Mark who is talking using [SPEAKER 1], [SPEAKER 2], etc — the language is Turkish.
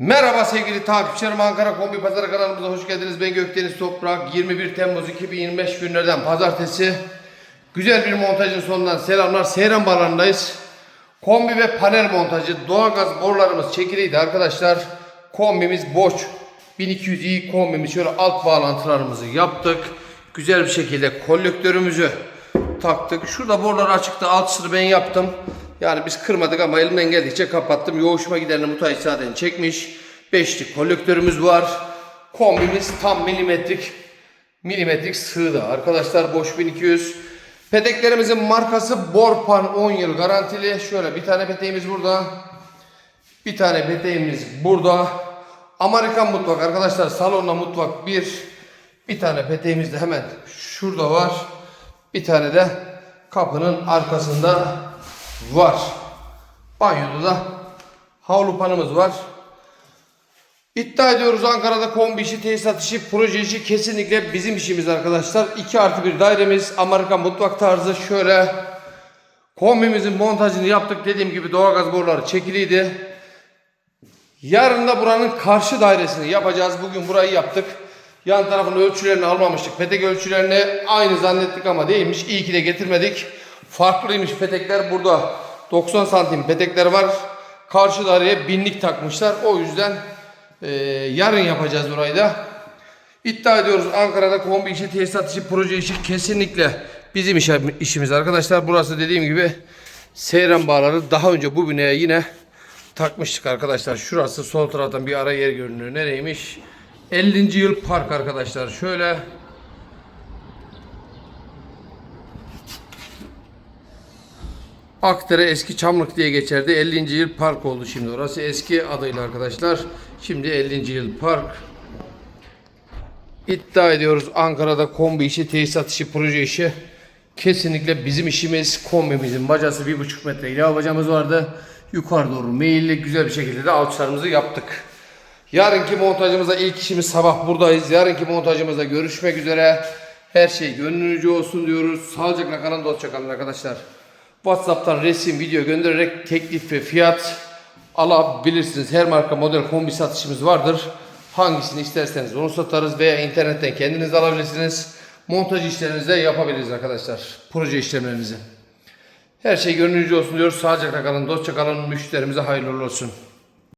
[SPEAKER 1] Merhaba sevgili takipçilerim Ankara Kombi Pazarı kanalımıza hoş geldiniz. Ben Gökdeniz Toprak. 21 Temmuz 2025 günlerden pazartesi. Güzel bir montajın sonundan selamlar. Seyran Baranı'ndayız. Kombi ve panel montajı. Doğalgaz borularımız çekiliydi arkadaşlar. Kombimiz boş. 1200i kombimiz şöyle alt bağlantılarımızı yaptık. Güzel bir şekilde kolektörümüzü taktık. Şurada borular açıktı. Altısını ben yaptım. Yani biz kırmadık ama elimden geldikçe kapattım. Yoğuşma giderini müteahhit zaten çekmiş. Beşlik kolektörümüz var. Kombimiz tam milimetrik milimetrik sığdı. Arkadaşlar boş 1200. Peteklerimizin markası Borpan 10 yıl garantili. Şöyle bir tane peteğimiz burada. Bir tane peteğimiz burada. Amerikan mutfak arkadaşlar salonla mutfak bir. Bir tane peteğimiz de hemen şurada var. Bir tane de kapının arkasında var. Banyoda da havlu panımız var. İddia ediyoruz Ankara'da kombi işi, tesisat işi, proje işi kesinlikle bizim işimiz arkadaşlar. 2 artı bir dairemiz Amerikan mutfak tarzı şöyle kombimizin montajını yaptık. Dediğim gibi doğalgaz boruları çekiliydi. Yarın da buranın karşı dairesini yapacağız. Bugün burayı yaptık. Yan tarafın ölçülerini almamıştık. Petek ölçülerini aynı zannettik ama değilmiş. İyi ki de getirmedik. Farklıymış petekler burada. 90 santim petekler var. Karşı daireye binlik takmışlar. O yüzden e, yarın yapacağız burayı da. İddia ediyoruz Ankara'da kombi işi, tesisat işi, proje işi kesinlikle bizim iş, işimiz arkadaşlar. Burası dediğim gibi seyran bağları. Daha önce bu binaya yine takmıştık arkadaşlar. Şurası sol taraftan bir ara yer görünüyor. Nereymiş? 50. yıl park arkadaşlar. Şöyle Akdere eski Çamlık diye geçerdi. 50. yıl park oldu şimdi. Orası eski adıyla arkadaşlar. Şimdi 50. yıl park. İddia ediyoruz Ankara'da kombi işi, tesisat işi, proje işi kesinlikle bizim işimiz. Kombimizin bacası 1,5 metre ilave bacamız vardı. Yukarı doğru meyilli güzel bir şekilde de alçılarımızı yaptık. Yarınki montajımızda ilk işimiz sabah buradayız. Yarınki montajımızda görüşmek üzere. Her şey gönlünüzce olsun diyoruz. Sağlıcakla kalın, dostça kalın arkadaşlar. WhatsApp'tan resim, video göndererek teklif ve fiyat alabilirsiniz. Her marka model kombi satışımız vardır. Hangisini isterseniz onu satarız veya internetten kendiniz alabilirsiniz. Montaj işlerinizi de yapabiliriz arkadaşlar. Proje işlemlerinizi. Her şey gönlünüzce olsun diyoruz. Sağlıcakla kalın, dostça kalın. Müşterimize hayırlı olsun.